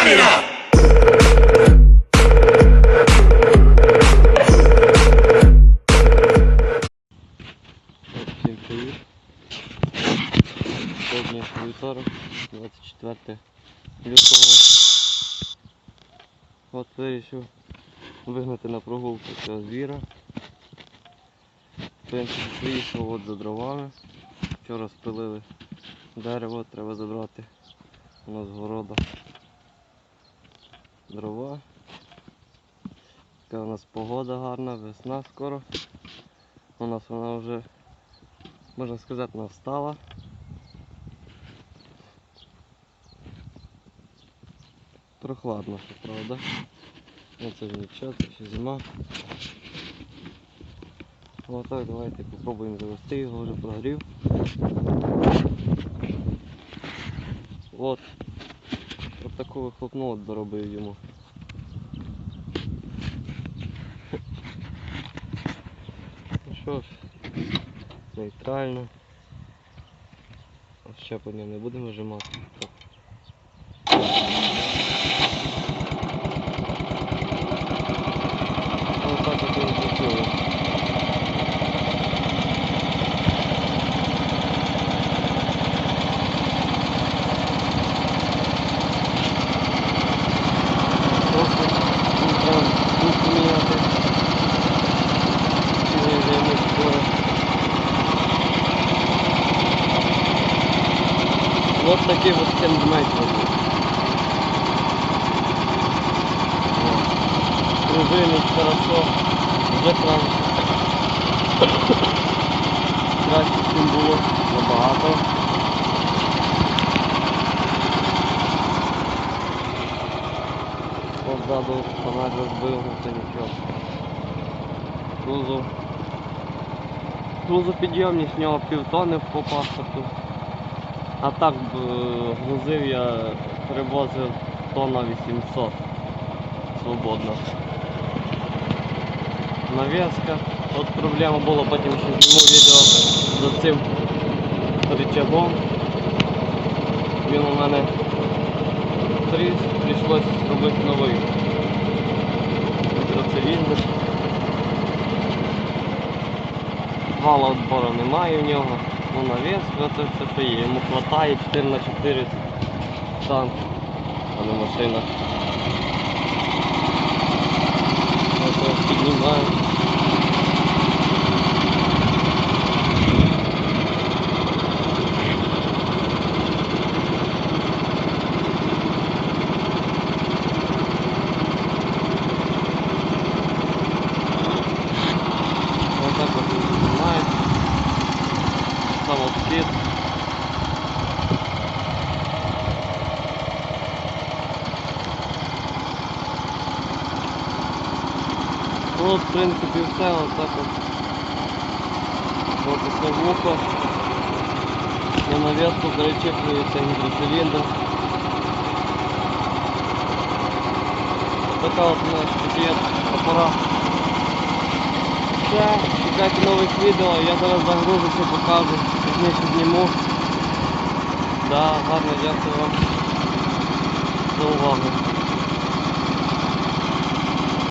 Сталіна! Всім привіт. Сьогодні вівторок, 24 лютого. От вирішив вигнати на прогулку цього звіра. В принципі, приїхав от за дровами. Вчора спилили дерево, треба забрати у нас города дрова. Така у нас погода гарна, весна скоро. У нас вона вже можна сказати, вона встала. Прохладно, ще, правда. Ну це ж нічого, це ще зима. Отак, давайте попробуємо завести його, вже прогрів. От. Таку вихлопну от доробив йому. Ну що ж, нейтрально. Щеплення не будемо вижимати. Ось так от він працює. Просто треба пушку міняти. Чи не вже не скоро. Вот такий вот стендмейт робив. Пружинить хорошо, вже краще. Краще, чим було набагато. Позаду фонарь розбив, ну це нічого. Кузов. Грузопідйомність в нього півтони по паспорту. А так е, грузив я, перевозив тонна 800 свободно. Навеска. От проблема була, потім ще зніму відео за цим рычагом. Він у мене тріс, прийшлося зробити новий гідроциліндр. Вала відбору немає в нього. Ну навеска це все, що є. Йому хватає 4 на 4 танк, а не машина. Ось Самоскид. Ну, от, в принципі, все, отак от. От це вухо. На навеску перечеплюється гідроциліндр. Така от у нас такий от апарат. Все, Чекайте нових відео, я зараз загружуся, покажу, пізніше зніму. Да, гарно дякую вам за увагу.